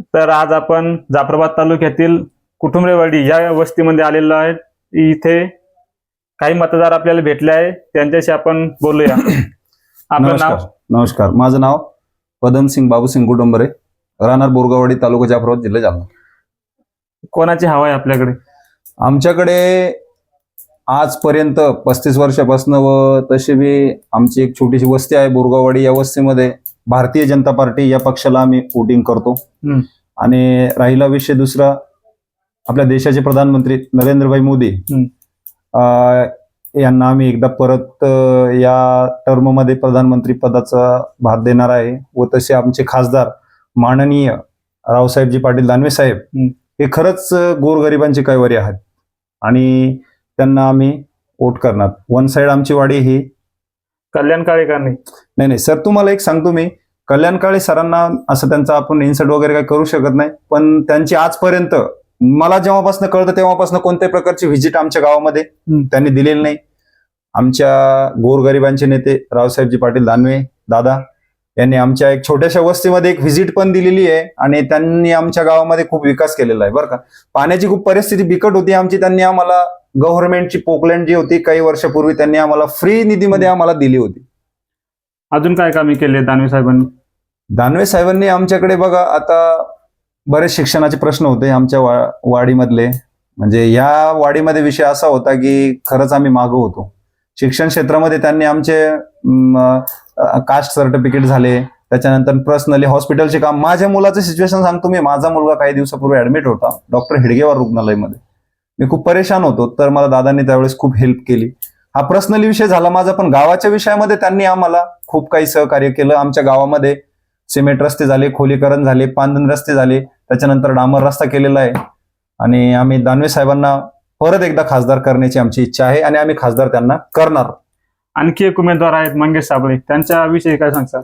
तर आज आपण जाफराबाद तालुक्यातील कुटुंबरेवाडी या वस्तीमध्ये आलेलो आहे. इथे काही मतदार आपल्याला भेटले आहे. त्यांच्याशी आपण बोलूया. आपलं नमस्कार नाव? नमस्कार. माझं नाव पदमसिंग बाबूसिंग कुटुंबरे. राहणार बोरगाववाडी तालुका जाफराबाद जिल्हा जालना. कोणाची हवा आहे आपल्याकडे? आमच्याकडे आजपर्यंत पस्तीस वर्षापासून व तशी बी आमची एक छोटीशी वस्ती आहे बोरगाववाडी या वस्तीमध्ये. भारतीय जनता पार्टी या पक्षाला आम्ही वोटिंग करतो. आणि राहिला विषय दुसरा आपल्या देशाचे प्रधानमंत्री नरेंद्रभाई मोदी यांना आम्ही एकदा परत या टर्ममध्ये प्रधानमंत्री पदाचा भार देणार आहे व तसे आमचे खासदार माननीय रावसाहेबजी पाटील दानवे साहेब. हे खरंच गोरगरिबांचे कैवारी आहेत आणि त्यांना आम्ही वोट करणार वन साइड आमची वाडी ही कल्याण काळेकरांनी नाही नाही सर तुम्हाला एक सांगतो मी. कल्याण काळे सरांना असं त्यांचा आपण इन्सर्ट वगैरे काही करू शकत नाही. पण त्यांची आजपर्यंत मला जेव्हापासून कळतं तेव्हापासून कोणत्याही प्रकारची व्हिजिट आमच्या गावामध्ये. त्यांनी दिलेली नाही. आमच्या गोरगरिबांचे नेते रावसाहेबजी पाटील दानवे दादा यांनी आमच्या एक छोट्याशा वस्तीमध्ये एक व्हिजिट पण दिलेली आहे आणि त्यांनी आमच्या गावामध्ये खूप विकास केलेला आहे बरं का? पाण्याची खूप परिस्थिती बिकट होती आमची. त्यांनी आम्हाला गव्हर्नमेंटची पोकलँड जी होती काही वर्षापूर्वी त्यांनी आम्हाला फ्री निधीमध्ये आम्हाला दिली होती. अजून काय कामे केले दानवे साहेबांनी? दानवे साहेबांनी आमच्याकडे बघा आता बरेच शिक्षणाचे प्रश्न होते आमच्या वा वाडीमधले. म्हणजे या वाडीमध्ये विषय असा होता की खरंच आम्ही मागं होतो. शिक्षण क्षेत्रामध्ये त्यांनी आमचे कास्ट सर्टिफिकेट झाले. त्याच्यानंतर पर्सनली हॉस्पिटलचे काम. माझ्या मुलाचं सिच्युएशन सांगतो मी. माझा मुलगा काही दिवसापूर्वी ऍडमिट होता. डॉक्टर हेडगेवार रुग्णालयामध्ये. मी खूप परेशान होतो तर मला दादांनी त्यावेळेस खूप हेल्प केली. हा पर्सनली विषय झाला माझा पण गावाच्या विषयामध्ये त्यांनी आम्हाला खूप काही सहकार्य केलं. आमच्या गावामध्ये सिमेंट रस्ते झाले खोलीकरण झाले पांदन रस्ते झाले त्याच्यानंतर डांबर रस्ता केलेला आहे. आणि आम्ही दानवे साहेबांना परत एकदा खासदार करण्याची आमची इच्छा आहे आणि आम्ही खासदार त्यांना करणार. आणखी एक उमेदवार आहेत मंगेश साबळे. त्यांच्याविषयी काय सांगता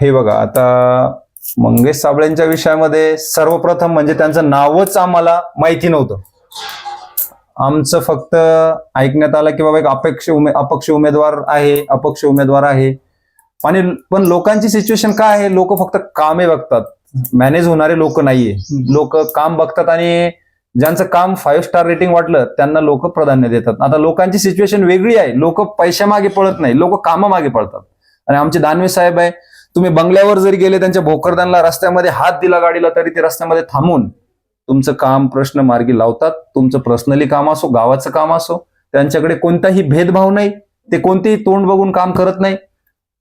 हे बघा आता मंगेश साबळेंच्या विषयामध्ये सर्वप्रथम म्हणजे त्यांचं नावच आम्हाला माहिती नव्हतं. आमचं फक्त ऐकण्यात आलं की बाबा एक अपेक्ष उमे अपक्ष उमेदवार आहे अपक्ष उमेदवार आहे. आणि पण लोकांची सिच्युएशन काय आहे? लोक फक्त कामे बघतात. मॅनेज होणारे लोक नाहीये. लोक काम बघतात आणि ज्यांचं काम फाईव्ह स्टार रेटिंग वाटलं त्यांना लोक प्राधान्य देतात. आता लोकांची सिच्युएशन वेगळी आहे. लोक पैशामागे पळत नाही. लोक कामामागे पळतात. आणि आमचे दानवे साहेब आहे तुम्ही बंगल्यावर जरी गेले त्यांच्या भोकरदानला रस्त्यामध्ये हात दिला गाडीला तरी ते रस्त्यामध्ये थांबून तुमचं काम प्रश्न मार्गी लावतात तुमचं पर्सनली काम असो गावाचं काम असो त्यांच्याकडे कोणताही भेदभाव नाही ते कोणतेही तोंड बघून काम करत नाही.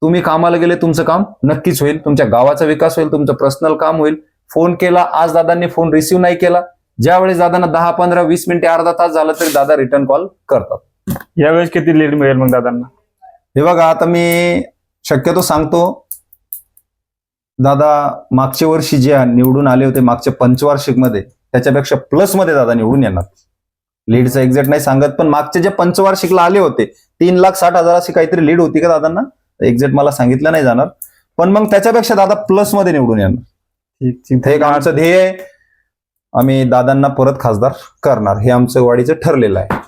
तुम्ही कामाला गेले तुमचं काम नक्कीच होईल तुमच्या गावाचा विकास होईल तुमचं पर्सनल काम होईल. फोन केला आज दादांनी फोन रिसिव्ह नाही केला. ज्यावेळेस दादांना दहा पंधरा वीस मिनिटे अर्धा तास झालं तरी दादा रिटर्न कॉल करतात. यावेळेस किती लीड मिळेल मग दादांना? हे बघा आता मी शक्यतो सांगतो दादा मागच्या वर्षी जे निवडून आले होते मागच्या पंचवार्षिकमध्ये त्याच्यापेक्षा प्लसमध्ये दादा निवडून येणार. लीडचं एक्झॅक्ट नाही सांगत पण मागच्या जे पंचवार्षिकला आले होते तीन लाख साठ हजार अशी काहीतरी लीड होती का दादांना? एक्झॅक्ट मला सांगितलं नाही जाणार. पण मग त्याच्यापेक्षा दादा प्लसमध्ये निवडून येणार. हे आमचं ध्येय आम्ही दादांना परत खासदार करणार हे आमचं वाडीचं ठरलेलं आहे.